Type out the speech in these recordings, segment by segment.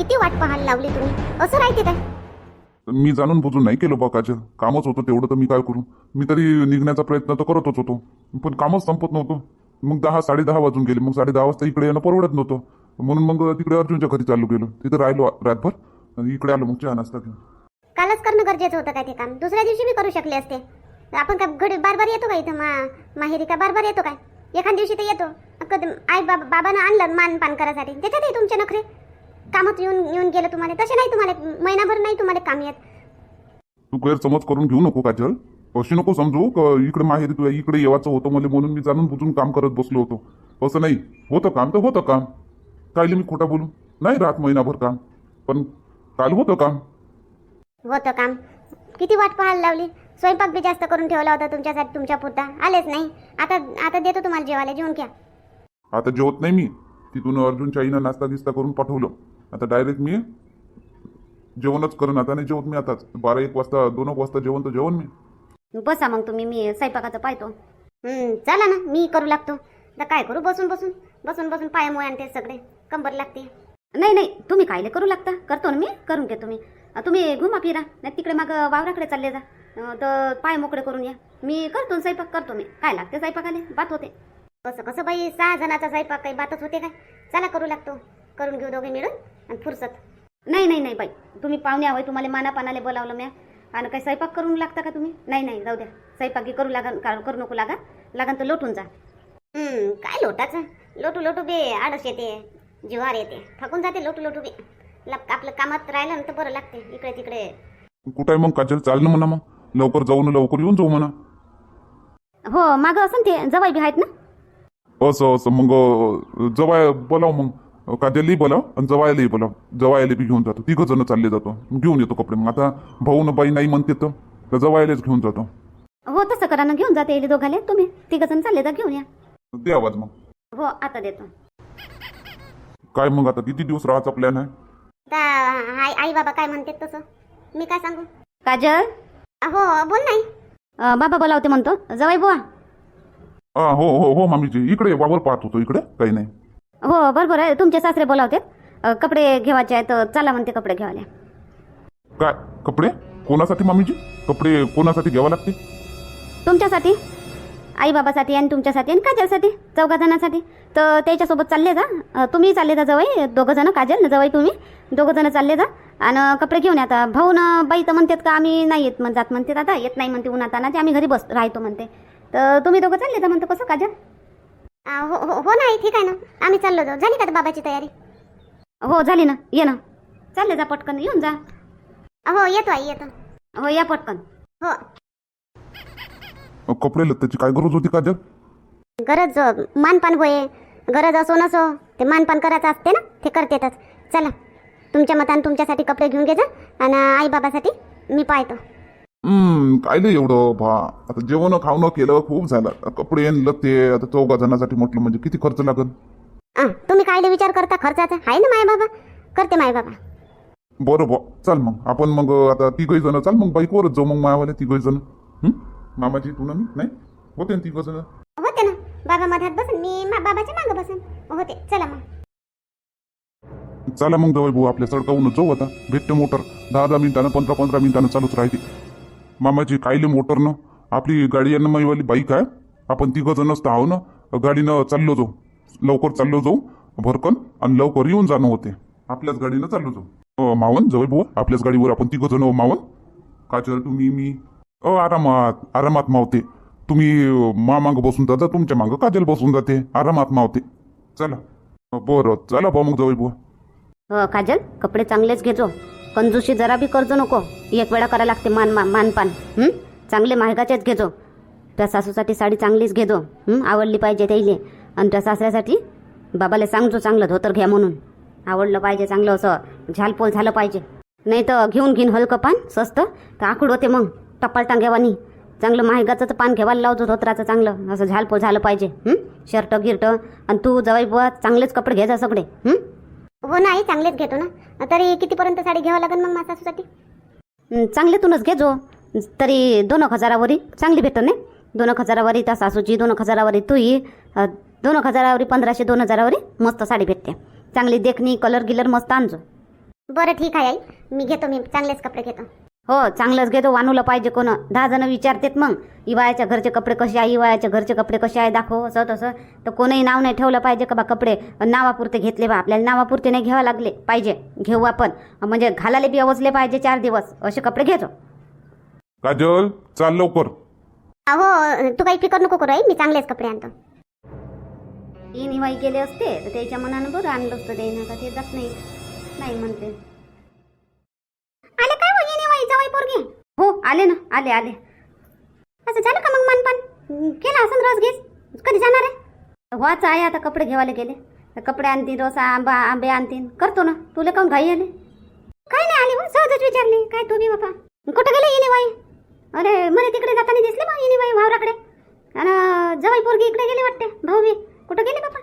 किती वाट पाहायला लावली तुम्ही? असं राहते काय मी जाणून बुजून नाही केलं बा काजल. कामच होतं तेवढं तर मी काय करू? मी तरी निघण्याचा प्रयत्न तर करतच होतो. पण कामच संपत नव्हतं. मग दहा साडे दहा वाजून गेले. मग साडे दहा वाजता इकडे येणं परवडत नव्हतं. म्हणून मग तिकडे अर्जुनच्या घरी चालू गेलो तिथे राहिलो रातभर. इकडे आलो मग चहा नाश्ता घेऊन. कालच करणं गरजेचं होतं काय ते काम? दुसऱ्या दिवशी मी करू शकले असते. आपण काय घडी बार बार येतो का इथं? मा माहेरी का बार बार येतो काय? एखाद दिवशी तर येतो. कधी आई बाबा बाबानं आणलं मान पान करायसाठी त्याच्यातही तुमचे नखरे? कामात येऊन येऊन गेलं तुम्हाला. तसे नाही तुम्हाला. महिनाभर नाही तुम्हाला काम येत. तू गैरसमज करून घेऊ नको काजल. अशी नको समजू. का इकडे माहेरी तुला इकडे येवायचं होतं मला म्हणून मी जाणून बुजून काम करत बसलो होतो. असं नाही. होतं काम तर होतं काम. कायले मी खोटा बोलू? नाही राहत महिनाभर काम. पण काल होतं काम. होतं काम. किती वाट पाहायला लावली? स्वयंपाक बी जास्त करून ठेवला होता तुमच्यासाठी तुमच्या पुरता. आलेच नाही. आता आता देतो तुम्हाला जेवायला. जेवण घ्या. आता जेवत नाही मी. तिथून अर्जुनच्या आईनं नाश्ता गिस्ता करून पाठवलं. आता डायरेक्ट मी जेवणच करून आता नाही जेवत मी आताच. बारा एक वाजता दोन एक वाजता जेवण तर जेवण मी. बसा मग तुम्ही मी स्वयंपाकाचं पाहतो. हं, चला ना मी करू लागतो. तर काय करू? बसून बसून. बसून बसून पायामुळे आणते सगळे. कंबर लागते. नाही नाही तुम्ही कायले करू लागता? करतो ना मी करून घेतो मी. अं, तुम्ही घुमा फिरा नाही तिकडे मग वावराकडे चालले जा. अं, तर पाय मोकळे करून या. मी करतो ना स्वयंपाक करतो मी. काय लागते स्वयंपाकाले? बात होते. कसं कसं बाई सहा जणाचा स्वयंपाक काही बातच होते काय? चला करू लागतो. करून घेऊ दोघे मिळून आणि फुरसत. नाही नाही नाही बाई. तुम्ही पाहुणे हवं तुम्हाला मानापानाले बोलावलं म्या. आणि काही स्वयंपाक करून लागता का तुम्ही? नाही नाही जाऊ द्या. स्वयंपाकी करू लागा करू नको लागा. लागन तर लोटून जा. काय लोटाचं? लोटू लोटू बे आडस येते जिवार येते. थकून जाते लोटू लोटू बे. आपलं कामात राहिलं ना तर बरं लागते इकडे तिकडे. कुठं मग काजल? चाल ना म्हणा मग. लवकर जाऊ ना लवकर येऊन जाऊ म्हणा. हो मागं असं ते जवाई बी आहेत ना? असं असं. मग जवाय बोलाव मग. काजलही बोलाव? आणि जवायलाही बोलाव. जवायला बी घेऊन जातो. तिघं जण चालले जातो. घेऊन येतो कपडे. मग आता भाऊ न बाई नाही म्हणते तर? जवायलाच घेऊन जातो. हो तसं करा ना. घेऊन जाते दोघाले. तुम्ही तिघ जण चालले तर घेऊन या. दे आवाज मग. हो आता देतो. काय मग आता? किती दिवस राहायचा प्लॅन आहे? आई आई बाबा काय म्हणते तसं? मी काय सांगू? काजल? हो बोल नाही बाबा बोलावते म्हणतो. जवाई बुवा. हा हो हो हो मामीजी. इकडे वावर पाहत होतो इकडे. काही नाही. हो बरोबर आहे. तुमचे सासरे बोलावते अ, कपडे घेवायचे आहेत चला म्हणते कपडे घेवायला. काय? कपडे? कोणासाठी मामीजी? कपडे कोणासाठी घ्यावं लागते? तुमच्यासाठी? आई बाबासाठी आणि तुमच्यासाठी आणि काजलसाठी? चौघा जणांसाठी तर त्याच्यासोबत चालले जा. अ, तुम्ही चालले जा जवळ. दोघं जण काजल जवळ तुम्ही. दोघं जण चालले जा. आणि कपडे घेऊन या आता. भाऊ ना बाई तर म्हणतात का आम्ही नाही येत. म्हण जात म्हणते आता येत नाही म्हणते उन्हात आणा आम्ही घरी बस राहतो म्हणते. तर तुम्ही दोघं चालले जा म्हणतो. कसं काजल. हो हो हो नाही ठीक आहे ना. आम्ही चाललो जाऊ. झाली का बाबाची तयारी? हो झाली ना. ये ना. चालले जा पटकन. येऊन जा. हो येतो आई येतो. हो या पटकन. हो. अ, कपडे लत्त्याची काय गरज होती काजल? गरज मानपान होय. गरज असो नसो ते मानपान करायचं असते ना ते करतेतच. चला तुमच्या मतानं तुमच्यासाठी कपडे घेऊन घे जा आणि आई बाबासाठी मी पाहतो. हम्म काय नाही एवढं? भा आता जेवण खावणं केलं खूप झालं. आता कपडे आणि लत्ते आता चौघा जणांसाठी म्हटलं म्हणजे किती खर्च लागल आ, तुम्ही कायले विचार करता? खर्चाचा? आहे ना माय बाबा? करते माय बाबा. बरं बा चाल मग. आपण मग आता तिघही जण. चाल मग बाईकवरच जाऊ मग मायावाले तिघही जण? मामाजी तू ना मी? नाही? होते ना तिघ जण? होते ना. बाबा मधात बसन मी मा बाबाच्या मागं बसन. होते. चला मग. चला मग जवळ भाऊ आपल्या सडकावूनच जाऊ आता. भेटते मोटर. दहा दहा मिनिटानं पंधरा पंधरा मिनिटानं चालूच राहते. मामाजी कायले मोटरनं आपली गाडी आहे माईवाली बाईक आहे. आपण तिघं जणच तर आहो ना? गाडीनं चाललो जाऊ. लवकर चाललो जाऊ भरकन आणि लवकर येऊन जाणं होते. आपल्याच गाडीनं चाललो जाऊ. मावन जवळ भाऊ आपल्याच गाडीवर आपण तिघं जण मावन. काचर तुम्ही मी? अ आरामात आरामात मावते. तुम्ही मामाग बसून जाता तुमच्या मागं काजल बसून जाते. आरामात मावते. चला. बरं चला भाऊ मग जवळ भाऊ काजल कपडे चांगलेच घेतो कंजूशी जरा बी कर्ज नको. एक वेळा करा लागते मान मा- मानपान. चांगले महागाचेच घेजो. त्या सासूसाठी साडी चांगलीच घेजो. आवडली पाहिजे त्याईले आणि त्या सासऱ्यासाठी बाबाला सांगजो चांगलं धोतर घ्या म्हणून. आवडलं पाहिजे चांगलं असं. झालपोल झालं पाहिजे. नाही तर घेऊन घेऊन हलकं पान स्वस्त. तर आखूड होते मग टपाल टांग्यावानी चांगलं महागाचं तर पान घ्यायला लावतो धोत्राचं चांगलं. असं झालपोल झालं पाहिजे. शर्ट गिर्ट. आणि तू जवाई बुवा चांगलेच कपडे घ्यायचा सगळे. हं? नाही चांगलेच घेतो ना. तरी कितीपर्यंत साडी घ्यावं लागेल मग सासूसाठी? चांगलेतूनच घे जो. तरी दोन एक हजारावरी चांगली भेटतो नाही? दोन एक हजारावरी त्या सासूची दोन एक हजारावरी तुही अ, दोन एक हजारावरी पंधराशे दोन हजारावरी मस्त साडी भेटते. चांगली देखणी कलर गिलर मस्त आणजो. बरं ठीक आहे आई. मी घेतो मी चांगलेच कपडे घेतो. हो चांगलंच घेतो वानूला पाहिजे कोण. दहा जण विचारतात मग. इवायाच्या घरचे कपडे कसे आहे? इवायाच्या घरचे कपडे कसे आहे? दाखव असं तसं. तर कोणीही नाव नाही ठेवलं पाहिजे का बा कपडे. नावापुरते घेतले बा. आपल्याला नावापुरते नाही घ्यावं लागले. पाहिजे. घेऊ आपण. म्हणजे घालायला बी अवचले पाहिजे चार दिवस. असे कपडे घेतो. काजल चाल लवकर. अहो तू काही फिकर नको करू आई. मी चांगलेच कपडे आणतो. ही निवाई गेले असते तर त्याच्या मनानं बरं आणलं असतं. ते ना का ते जात नाही. नाही म्हणते. पोरगी हो आले ना आले आले. असं झालं का मग मन पण केला असं रस घेस कधी जाणार आहे? व्हाच आहे आता कपडे घेवायला गेले. कपडे आणतील डोसा आंबा आंबे आणतील करतो ना तुला काऊन घाई आले? काय नाही आली हो सहजच विचारली. काय तू बी बापा? कुठं गेले येणे बाई अरे मला तिकडे जाताना दिसले मग येणे बाई वावराकडे. आणि जवाई पोरगी इकडे गेली वाटते भाऊ बी. कुठं गेले बापा?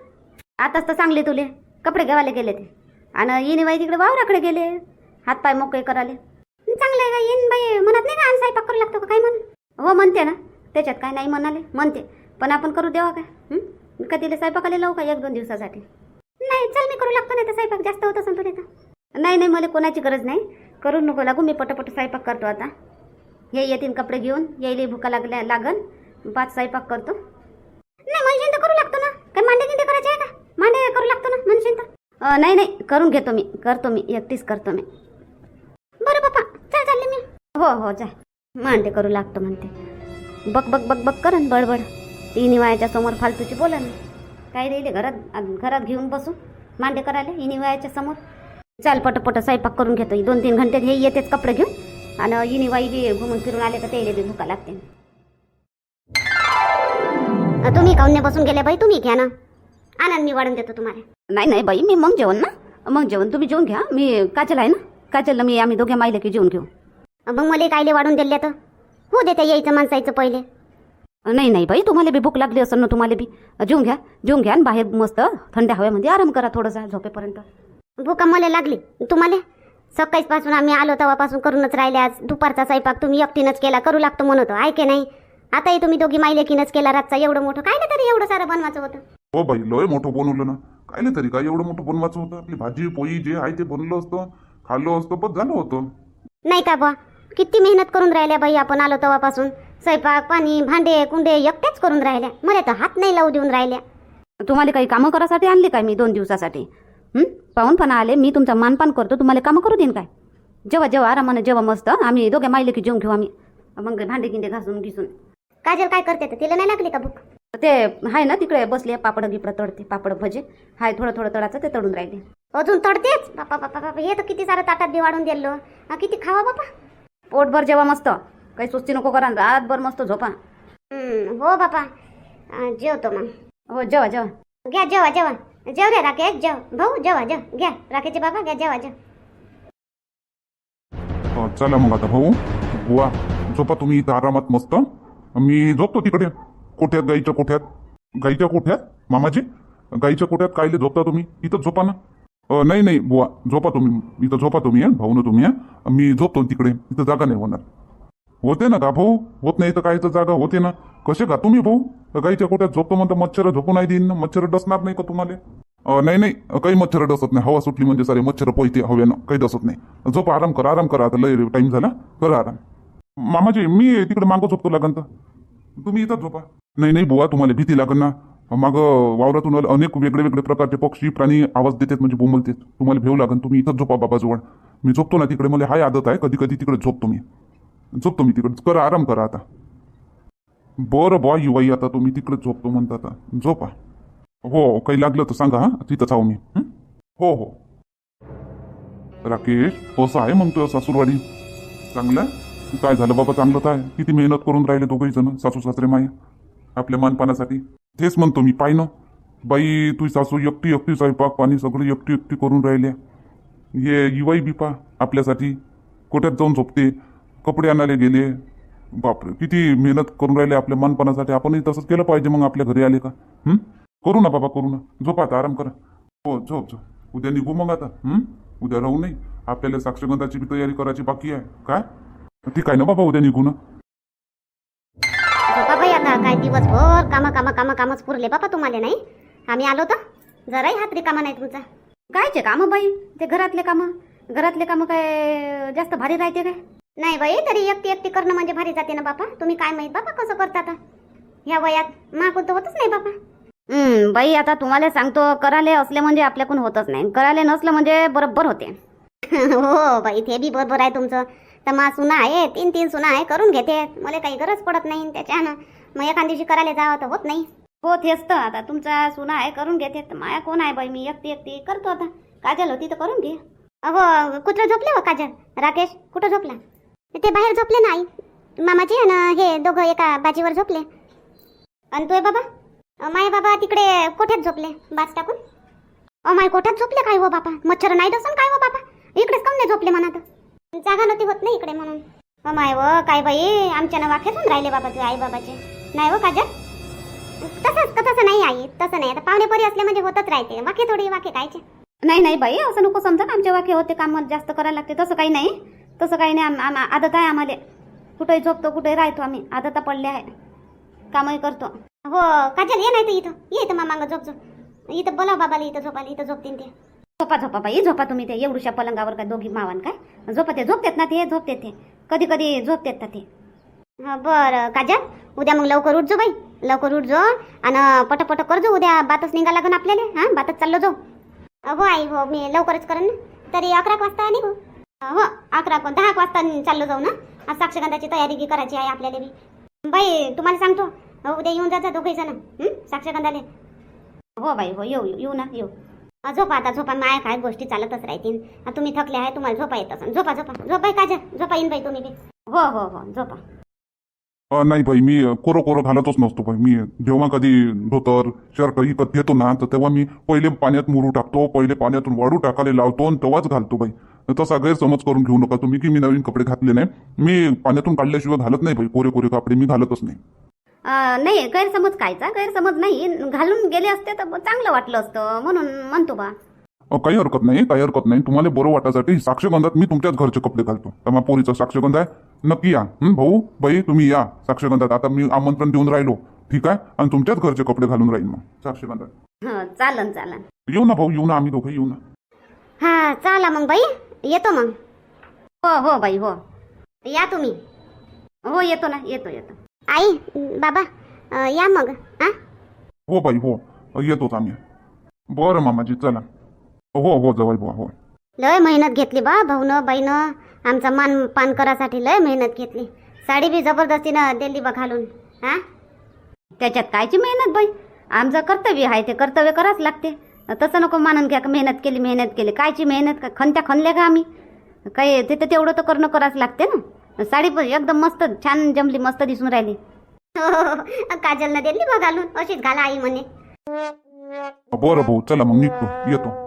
आताच तर चांगले तुले. कपडे घेवायला गेले ते. आणि येणे बाई तिकडे वावराकडे गेले. हातपाय मोकळे कराले. चांगलं आहे का? येईन बाई. म्हणत नाही का आणसाई करू लागतो का? काय म्हण? हो म्हणते ना. त्याच्यात काय नाही म्हणाले. म्हणते. पण आपण करू देवा काय? का तिला स्वयंपाकाला लावू का? एक दोन दिवसासाठी. नाही चल मी करू लागतो नाही तर स्वयंपाक जास्त होत असेल तुला नाही नाही मला कोणाची गरज नाही. करू नको लागू मी पटपट स्वयंपाक करतो आता. हे येतील कपडे घेऊन. यायले भुका लागल्या लागन. पाच स्वयंपाक करतो. नाही म्हणशील तर करू लागतो ना. काही मांडे गिंडे करायचे आहे का? मांडे करू लागतो ना म्हणशील तर नाही नाही करून घेतो मी. करतो मी. एकटीच करतो मी. बरं पप्पा. हो हो जा. मांडे करू लागतो म्हणते. बक बक बक बक करन बडबड. तिन्ही वयाच्या समोर फालतूची बोला ना काय राहिले घरात घरात घेऊन बसू मांडे करायला इनी वयाच्या समोर? चाल पटपट स्वयंपाक करून घेतो. दोन तीन घंटे हे येतेच कपडे घेऊन. आणि इनी वाई बी घुमून फिरून आले तर त्याला बी भुका लागते. तुम्ही काऊन बसून गेले बाई तुम्ही घ्या ना. आनंद मी वाढून देतो तुम्हाला. नाही नाही बाई मी मग जेवण ना. मग जेवण तुम्ही जेवून घ्या. मी काजल आहे ना. काजलला मी आम्ही दोघे मायले की जेवून घेऊ. मग मला कायले वाढून दिले तर हो देते यायचं माणसायचं पहिले. नाही नाही बाई तुम्हाला बी भूक लागली असेल ना तुम्हाला बी. जेवून घ्या जेवून घ्या आणि बाहेर मस्त थंड हवेमध्ये आराम करा थोडासा झोपेपर्यंत. भूका मला लागली. तुम्हाला? सकाळीच पासून आम्ही आलो तेव्हापासून करूनच राहिले आज. दुपारचा स्वयंपाक तुम्ही एकटीनंच केला करू लागतो म्हणत. ऐके नाही? आताही तुम्ही दोघी मायलेकीनच केला रातचा. एवढं मोठं काय ना तरी एवढं सारं बनवायचं होतं? हो बाई लय मोठं बनवलं ना. काय तरी काय एवढं मोठं बनवायचं होतं? आपली भाजी पोळी जे आहे ते बनलं असतं खाल्लं असतं बस झालं होतं. नाही का बा किती मेहनत करून राहिल्या बाई आपण आलो तेव्हापासून? स्वयंपाक पाणी भांडे कुंडे एकटेच करून राहिल्या. मला तर हात नाही लावू देऊन राहिल्या. तुम्हाला काही कामं करासाठी आणली काय मी दोन दिवसासाठी? पाहूनपणा आले मी तुमचा मानपान करतो तुम्हाला कामं करू देईन काय? जेव्हा जेव्हा आरामानं जेव्हा मस्त आम्ही दोघे मायले की जेवून घेऊ आम्ही. मग भांडे गिंडे घासून घिसून. काजल काय करते तिला नाही लागली का भूक? ते आहे ना तिकडे बसले पापड गिपड तळते पापड भजे. हाय थोडं थोडं तळाचं ते तळून राहिले. अजून तळतेच? बापा बापा बापा हे तर किती सारं ताटात बी वाढून दिलं. किती खावा बापा? पोटभर जेवा मस्त. काही सुस्ती नको करा रातभर मस्त झोपा. हो बापा. जेवतो मग. हो जेवा जेवा. घ्या जेवा जेवा. जेव रे राकेश जेव. भाऊ जेवा जेव. घ्या राकेशचे बाबा घ्या जेवा जेव. चला मग आता भाऊ. बुवा झोपा तुम्ही इथं आरामात मस्त. मी झोपतो तिकडे. कोठ्यात गाईच्या कोठ्यात? गाईच्या कोठ्यात? मामाजी? गाईच्या कोठ्यात? कायले झोपता तुम्ही? इथं झोपा ना. नाही नाही बुवा झोपा तुम्ही. इथं झोपा तुम्ही हं? भाऊ ना तुम्ही हं? मी झोपतो तिकडे. इथं जागा नाही होणार. होते ना का भाऊ? होत नाही तर काय तर जागा? होते ना. कसे का तुम्ही भाऊ? गाईच्या कोट्यात झोपतो म्हणतो मच्छर झोपू नाही देईन मच्छर डसणार नाही का तुम्हाला? नाही नाही काही मच्छर डसत नाही. हवा सुटली म्हणजे सारे मच्छर पोहते हवेनं. काही डसत नाही. झोपा आराम करा आराम करा. आता लय टाइम झाला. करा आराम. मामाजी मी तिकडे मागं झोपतो लागन तर. तुम्ही इथं झोपा. नाही नाही बुवा तुम्हाला भीती लागन ना. मागं वावरातून अनेक वेगळे वेगळे प्रकारचे पक्षी प्राणी आवाज देतात म्हणजे बोंबलते तुम्हाला भेव लागन तुम्ही इथंच झोपा बाबाजवळ. मी झोपतो ना तिकडे मला हाय आदत आहे कधी कधी तिकडे झोपतो मी. झोपतो मी तिकडे. करा आराम करा आता. बरं बॉ युवाई आता तुम्ही तिकडे झोपतो म्हणता आता. झोपा. हो काही लागलं तर सांगा हा. तिथंच आहो मी. हो? हो राकेश असं आहे म्हणतोय सासूरवाडी? चांगलं आहे? काय झालं बाबा चांगलं काय किती मेहनत करून राहिले दोघेही जण सासू सासरे माया आपल्या मानपानासाठी. तेच म्हणतो मी पाय ना. बाई तुझी सासू एकटी एकटी स्वयंपाक पाणी सगळं एकटी एकटी करून राहिल्या. ये युवाई बिपा आपल्यासाठी. कोट्यात जाऊन झोपते कपडे आणायला गेले. बापरे किती मेहनत करून राहिले आपल्या मनपणासाठी. आपणही तसंच केलं पाहिजे मग आपल्या घरी आले का? करू ना बाबा करू ना. झोप आता आराम करा. हो झोप झोप. उद्या निघू मग आता. उद्या राहू नाही आपल्याला साक्षगंधाची बी तयारी करायची बाकी आहे. काय? ठीक आहे ना बाबा उद्या निघू ना. काय दिवसभर कामा कामा कामा कामच पुरले बापा तुम्हाला नाही? आम्ही आलो तर? जराही हात रिकामा नाही तुमचा. कायचे कामं बाई? ते घरातले कामं? घरातले कामं काय जास्त भारी राहते काय? नाही बाई तरी एकटी एकटी करणं म्हणजे भारी जाते ना बापा. तुम्ही काय माहीत बापा कसं करता आता? ह्या वयात मागून तर होतच नाही बापा. हम्म बाई आता तुम्हाला सांगतो कराले असले म्हणजे आपल्याकडून होतच नाही. कराले नसलं म्हणजे बरोबर होते. हो बाई ते बी बरोबर आहे तुमचं. तर मा सुना आहे तीन तीन सुना आहे करून घेते. मला काही गरज पडत नाही त्याच्यानं. मग एखाद दिवशी करायला जावं तर होत नाही. हो तेच तर. आता तुमचा सुना आहे करून घेते. तर माया कोण आहे बाई? मी एकटी एकटी करतो आता. काजल होती तर करून घे. अहो कुठं झोपले हो काजल? राकेश कुठं झोपला? ते बाहेर झोपले ना आई. मामाजी आणि हे दोघं एका बाजीवर झोपले. आणि तोय बाबा? माय बाबा तिकडे कोठ्यात झोपले? बास टाकून? अ माय कोठ्यात झोपले काय हो बाबा मच्छर नाही डसन काय हो बाबा इकडेच काऊन नाही झोपले म्हणा जागा नव्हती होत नाही इकडे म्हणून. अ माय व काय बाई? आमच्या वाक्यातून राहिले बाबा तुझे आई बाबाचे. नाही हो काजल. तसंच तसं नाही आई तसं नाही. आता पाहुणे परी असले म्हणजे होतच राहते. वाक्य थोडी वाक्य कायचे नाही नाही बाई असं नको समजा आमचे वाक्य होते काम जास्त करायला लागते. तसं काही नाही. तसं काही नाही. आम- आम- आदत आहे आम्हाला. कुठेही झोपतो कुठेही राहतो आम्ही. आदत पडले आहे. कामही करतो. हो काजल ये नाही तर इथं. ये इथं मामांग झोप झोप. इथं बोला बाबाला इथं झोपायला इथं झोपतीन ते. झोपा झोपा बाई झोपा तुम्ही ते. एवढ्या पलंगावर काय दोघी मावान काय? झोपा ते झोपतेत ना ते झोपतेत ते. कधी कधी झोपतेत ना ते. हा बरं. काजल उद्या मग लवकर उठ जो बाई. लवकर उठ जो. आणि पटपट कर जो उद्या बातच निघा लागन आपल्याला. हा बातच चाललो जाऊ. हो आई हो मी लवकरच करेन ना. तरी अकरा एक वाजता निघू. हो अकरा दहा एक वाजता चाललो जाऊ ना. साक्षगंधाची तयारी बी करायची आहे आपल्याला बी. बाई तुम्हाला सांगतो. हो, उद्या येऊन जायचं दोघे जण. साक्षगंधाले हो बाई हो येऊ येऊ ना येऊ. झोपा आता झोपा. माया काय गोष्टी चालतच राहतील. तुम्ही थकले आहे तुम्हाला झोपा येत असेल झोपा झोपा. झोपाय काजल. झोपा येईन बाई तुम्ही बी. हो हो हो झोपा. नाही भाई मी कोरो कोरं कोरं घालतच नसतो भाई मी जेव्हा कधी धोतर शर्ट विकत घेतो ना तर तेव्हा मी पहिले पाण्यात मुरू टाकतो पहिले पाण्यातून वाळू टाकायला लावतो आणि तेव्हाच घालतो भाई तसा गैरसमज करून घेऊ नका तुम्ही की मी नवीन कपडे घातले नाही. मी पाण्यातून काढल्याशिवाय घालत नाही भाई कोरे कोरे कपडे मी घालतच नाही. नाही गैरसमज कायचा? गैरसमज नाही. घालून गेले असते तर चांगलं वाटलं असतं म्हणून म्हणतो बा. अ, काही हरकत नाही काही हरकत नाही. तुम्हाला बरं वाटायसाठी साक्षगंधात मी तुमच्याच घरचे कपडे घालतो. तर मग पोरीचा साक्षगंध आहे? नक्की या. हं, भाऊ बाई तुम्ही या साक्षगंधात. आता मी आमंत्रण देऊन राहिलो. ठीक आहे? आणि तुमच्याच घरचे कपडे घालून राहील मग साक्षगंधात. हं चालन चालन. येऊ ना भाऊ येऊ ना. आम्ही दोघे येऊ ना. हा चला मग बाई. येतो मग. हो हो बाई हो. या तुम्ही. हो येतो ना येतो येतो. आई बाबा अं, या मग हा? हो बाई हो. येतोच आम्ही. बरं मामाजी चला. हो हो जवळ बुवा हो. लय मेहनत घेतली बा भाऊनं बाईनं. आमचा मान पान करासाठी लय मेहनत घेतली. साडी बी जबरदस्तीनं दिली बा घालून हा? त्याच्यात कायची मेहनत बाई? आमचं कर्तव्य आहे ते कर्तव्य करावंच लागते. तसं नको मानून घ्या का मेहनत केली मेहनत केली. कायची मेहनत? का खणत्या खणल्या का आम्ही? काही ते तर तेवढं तर करणं करावंच लागते ना. साडी पण एकदम मस्त छान जमली मस्त दिसून राहिली. काजलनं दिली बा घालून अशीच घाला आई म्हणे. बरं भाऊ चला मग निघतो येतो.